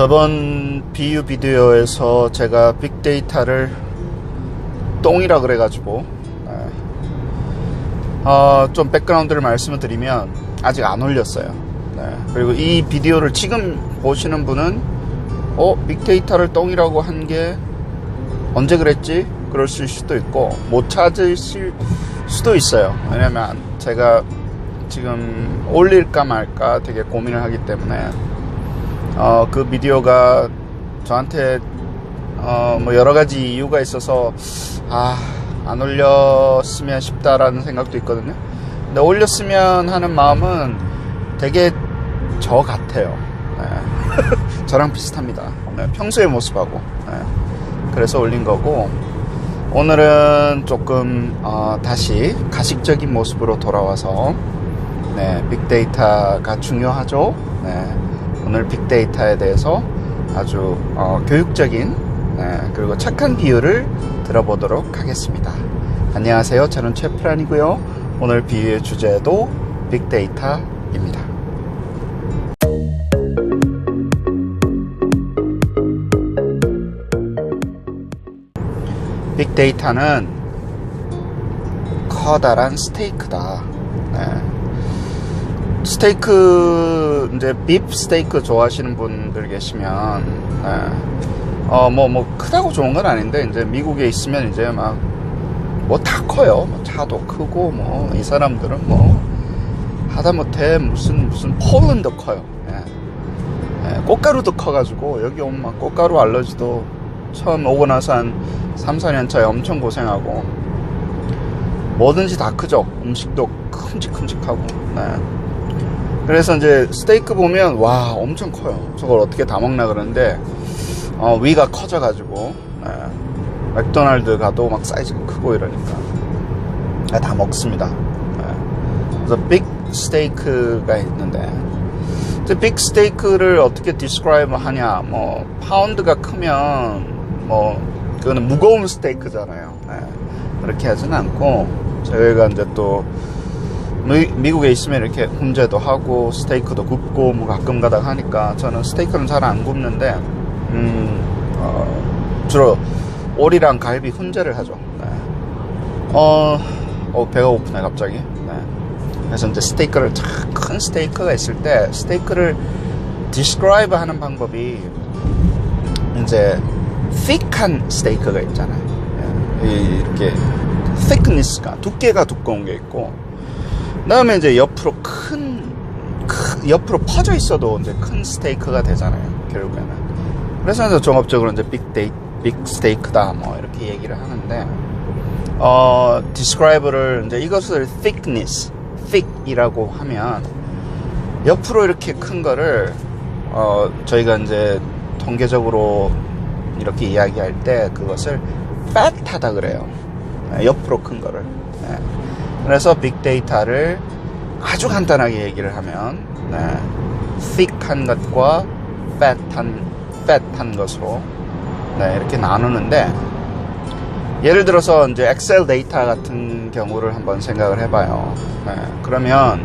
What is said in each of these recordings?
저번 비유 비디오에서 제가 빅데이터를 똥이라 그래가지고 네. 어, 좀 백그라운드를 말씀을 드리면 아직 안 올렸어요. 네. 그리고 이 비디오를 지금 보시는 분은 어 빅데이터를 똥이라고 한 게 언제 그랬지? 그러실 수도 있고 못 찾으실 수도 있어요. 왜냐면 제가 지금 올릴까 말까 되게 고민을 하기 때문에 어, 그 비디오가 저한테 어, 뭐 여러 가지 이유가 있어서 아, 안 올렸으면 싶다라는 생각도 있거든요. 근데 올렸으면 하는 마음은 되게 저 같아요. 네. 저랑 비슷합니다. 네, 평소의 모습하고. 네. 그래서 올린 거고 오늘은 조금 어, 다시 가식적인 모습으로 돌아와서 네, 빅데이터가 중요하죠. 네, 오늘 빅데이터에 대해서 아주 어, 교육적인 네, 그리고 착한 비유를 들어보도록 하겠습니다. 안녕하세요. 저는 최프란이고요. 오늘 비유의 주제도 빅데이터입니다. 빅데이터는 커다란 스테이크다. 네. 스테이크 이제 빕 스테이크 좋아하시는 분들 계시면 어뭐 뭐 크다고 좋은 건 아닌데 이제 미국에 있으면 이제 막 뭐 다 커요 뭐 차도 크고 뭐 이 사람들은 뭐 하다못해 무슨 무슨 폴란드 커요 예. 예, 꽃가루도 커가지고 여기 오면 막 꽃가루 알러지도 처음 오고 나서 한 3, 4년 차에 엄청 고생하고 뭐든지 다 크죠 음식도 큼직큼직하고 네. 그래서 이제 스테이크 보면 와 엄청 커요 저걸 어떻게 다 먹나 그러는데 어, 위가 커져가지고 네. 맥도날드 가도 막 사이즈가 크고 이러니까 네, 다 먹습니다 네. 그래서 빅 스테이크가 있는데 빅 스테이크를 어떻게 디스크라이브 하냐 뭐 파운드가 크면 뭐 그거는 무거운 스테이크잖아요 네. 그렇게 하진 않고 저희가 이제 또 미, 국에 있으면 이렇게 훈제도 하고 스테이크도 굽고 뭐 가끔 가다 하니까 저는 스테이크는 잘 안 굽는데 음, 어, 주로 오리랑 갈비 훈제를 하죠. 네. 어, 어, 배가 고프네 갑자기. 네. 그래서 이제 스테이크를 큰 스테이크가 있을 때 스테이크를 디스크라이브 하는 방법이 이제 thick한 스테이크가 있잖아요. 예. 이렇게 thickness가 두께가 두꺼운 게 있고 그 다음에 이제 옆으로 큰, 큰 옆으로 퍼져 있어도 이제 큰 스테이크가 되잖아요. 결국에는. 그래서 이제 종합적으로 이제 빅 데이 빅 스테이크다 뭐 이렇게 얘기를 하는데 어 describe를 이제 이것을 thickness, thick이라고 하면 옆으로 이렇게 큰 거를 어 저희가 이제 통계적으로 이렇게 이야기할 때 그것을 fat하다 그래요. 네, 옆으로 큰 거를. 네. 그래서 빅데이터를 아주 간단하게 얘기를 하면 네, thick한 것과 fat한, fat한 것으로 네, 이렇게 나누는데 예를 들어서 이제 엑셀 데이터 같은 경우를 한번 생각을 해봐요. 네, 그러면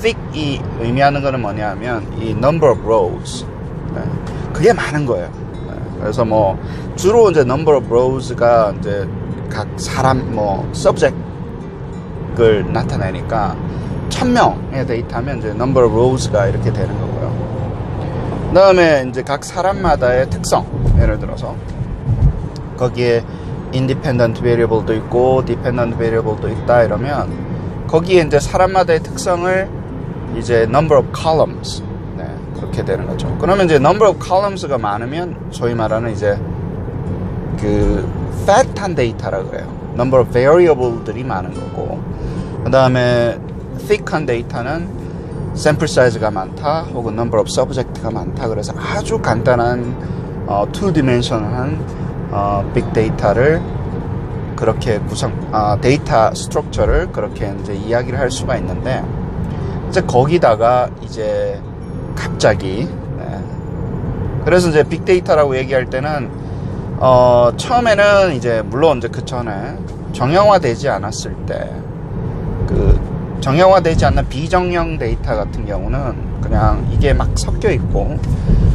thick이 의미하는 것은 뭐냐면 이 number of rows. 네, 그게 많은 거예요. 네, 그래서 뭐 주로 이제 number of rows가 이제 각 사람 뭐 subject 을 나타내니까 1000명의 데이터면 이제 number of rows가 이렇게 되는 거고요. 그 다음에 이제 각 사람마다의 특성, 예를 들어서 거기에 independent variable도 있고 dependent variable도 있다 이러면 거기에 이제 사람마다의 특성을 이제 number of columns 네, 그렇게 되는 거죠. 그러면 이제 number of columns가 많으면 소위 말하는 이제 그 fat한 데이터라 그래요. number of variable들이 많은 거고 그 다음에 thick한 데이터는 sample size가 많다 혹은 number of subject가 많다 그래서 아주 간단한 어, two dimension한 어, 빅 데이터를 그렇게 구성 어, 데이터 스트럭처를 그렇게 이제 이야기를 할 수가 있는데 이제 거기다가 이제 갑자기 네. 그래서 이제 빅 데이터라고 얘기할 때는 어, 처음에는 이제 물론 이제 그 전에 정형화되지 않았을 때 그 정형화되지 않는 비정형 데이터 같은 경우는 그냥 이게 막 섞여 있고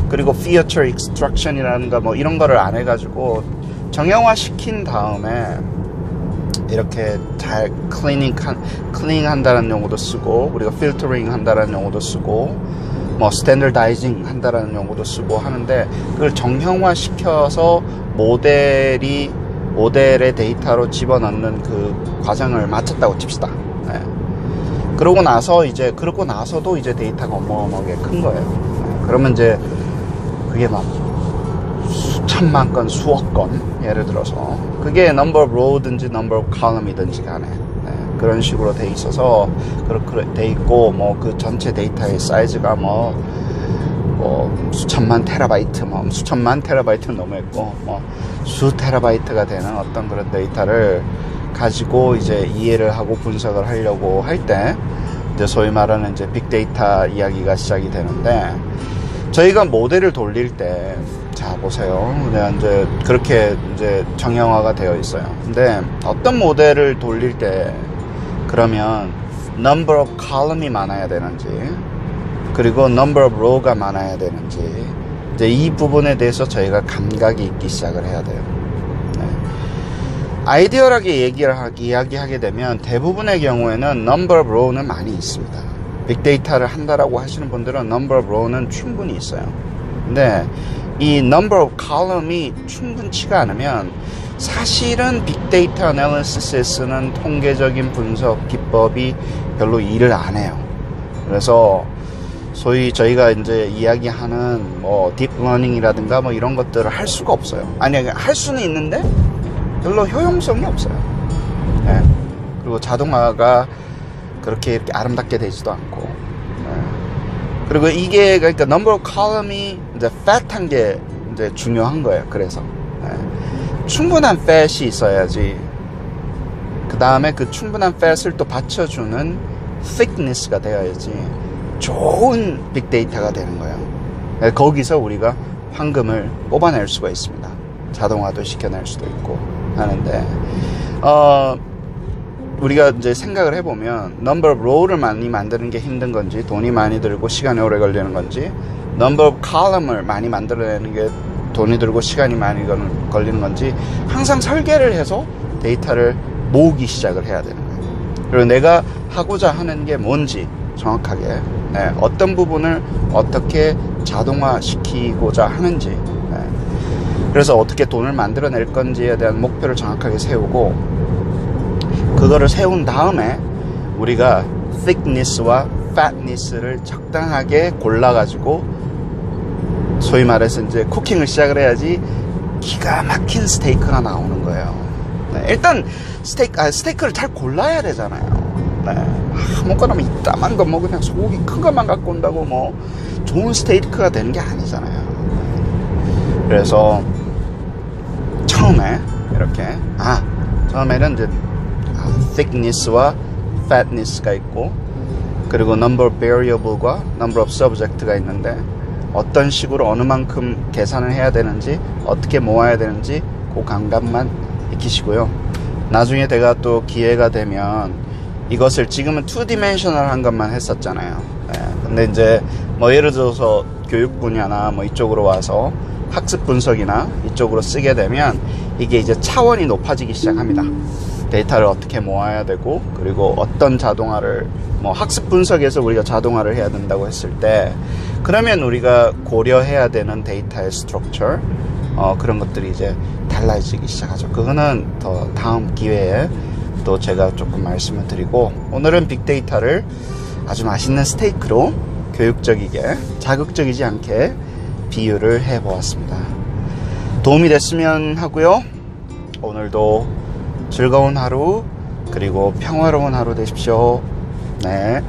그리고 feature extraction이라는가 뭐 이런 거를 안 해가지고 정형화 시킨 다음에 이렇게 잘 클리닝 클리닝 한다는 용어도 쓰고 우리가 필터링 한다는 용어도 쓰고 뭐 스탠더다이징 한다는 용어도 쓰고 하는데 그걸 정형화 시켜서 모델이 모델의 데이터로 집어넣는 그 과정을 마쳤다고 칩시다. 네. 그러고 나서 이제 그러고 나서도 이제 데이터가 어마어마하게 큰 거예요. 네. 그러면 이제 그게 막 수천만 건, 수억 건 예를 들어서 그게 row든지 number of column이든지 간에 네, 그런 식으로 돼 있어서 그렇게 돼 있고 뭐 그 전체 데이터의 사이즈가 뭐, 뭐 수천만 테라바이트 뭐 수천만 테라바이트는 너무했고 뭐 수 테라바이트가 되는 어떤 그런 데이터를 가지고 이제 이해를 하고 분석을 하려고 할 때 이제 소위 말하는 이제 빅데이터 이야기가 시작이 되는데 저희가 모델을 돌릴 때, 자, 보세요. 그냥 이제 그렇게 이제 정형화가 되어 있어요. 근데 어떤 모델을 돌릴 때, 그러면 number of column이 많아야 되는지, 그리고 number of row가 많아야 되는지, 이제 이 부분에 대해서 저희가 감각이 있기 시작을 해야 돼요. 네. 아이디어하게 얘기를 하, 이야기하게 되면 대부분의 경우에는 number of row는 많이 있습니다. 빅데이터를 한다라고 하시는 분들은 number of row는 충분히 있어요. 근데 이 number of column이 충분치가 않으면 사실은 빅데이터 애널리시스에 쓰는 통계적인 분석 기법이 별로 일을 안 해요. 그래서 소위 저희가 이제 이야기하는 뭐 딥러닝이라든가 뭐 이런 것들을 할 수가 없어요. 아니 할 수는 있는데 별로 효용성이 없어요. 예. 그리고 자동화가 그렇게 이렇게 아름답게 되지도 않고. 예. 그리고 이게 그러니까 of column이 이제 fat한 게 이제 중요한 거예요. 그래서 예. 충분한 fat이 있어야지. 그 다음에 그 충분한 fat을 또 받쳐주는 thickness가 되어야지 좋은 빅데이터가 되는 거예요. 예, 거기서 우리가 황금을 뽑아낼 수가 있습니다. 자동화도 시켜낼 수도 있고 하는데 어. 우리가 이제 생각을 해보면 number of row를 많이 만드는 게 힘든 건지 돈이 많이 들고 시간이 오래 걸리는 건지 number of column을 많이 만들어내는 게 돈이 들고 시간이 많이 걸리는 건지 항상 설계를 해서 데이터를 모으기 시작을 해야 되는 거예요. 그리고 내가 하고자 하는 게 뭔지 정확하게 네, 어떤 부분을 어떻게 자동화 시키고자 하는지 네, 그래서 어떻게 돈을 만들어낼 건지에 대한 목표를 정확하게 세우고 그거를 세운 다음에 우리가 thickness와 fatness를 적당하게 골라가지고 소위 말해서 이제 쿠킹을 시작을 해야지 기가 막힌 스테이크가 나오는 거예요. 네, 일단 스테이크, 아, 스테이크를 잘 골라야 되잖아요. 네, 아무거나 뭐 이따만 거뭐 그냥 소고기 큰 것만 갖고 온다고 뭐 좋은 스테이크가 되는 게 아니잖아요. 그래서 처음에 이렇게 아 처음에는 이제 thickness와 fatness가 있고 그리고 number of variable과 number of subject가 있는데 어떤 식으로 어느 만큼 계산을 해야 되는지 어떻게 모아야 되는지 그 감각만 익히시고요. 나중에 제가 또 기회가 되면 이것을 지금은 2디멘셔널 한 것만 했었잖아요. 네. 근데 이제 뭐 예를 들어서 교육 분야나 뭐 이쪽으로 와서 학습 분석이나 이쪽으로 쓰게 되면 이게 이제 차원이 높아지기 시작합니다. 데이터를 어떻게 모아야 되고 그리고 어떤 자동화를 뭐 학습 분석에서 우리가 자동화를 해야 된다고 했을 때 그러면 우리가 고려해야 되는 데이터의 스트럭처 어, 그런 것들이 이제 달라지기 시작하죠. 그거는 더 다음 기회에 또 제가 조금 말씀을 드리고 오늘은 빅데이터를 아주 맛있는 스테이크로 교육적이게 자극적이지 않게 비유를 해 보았습니다. 도움이 됐으면 하고요. 오늘도 즐거운 하루 그리고 평화로운 하루 되십시오. 네.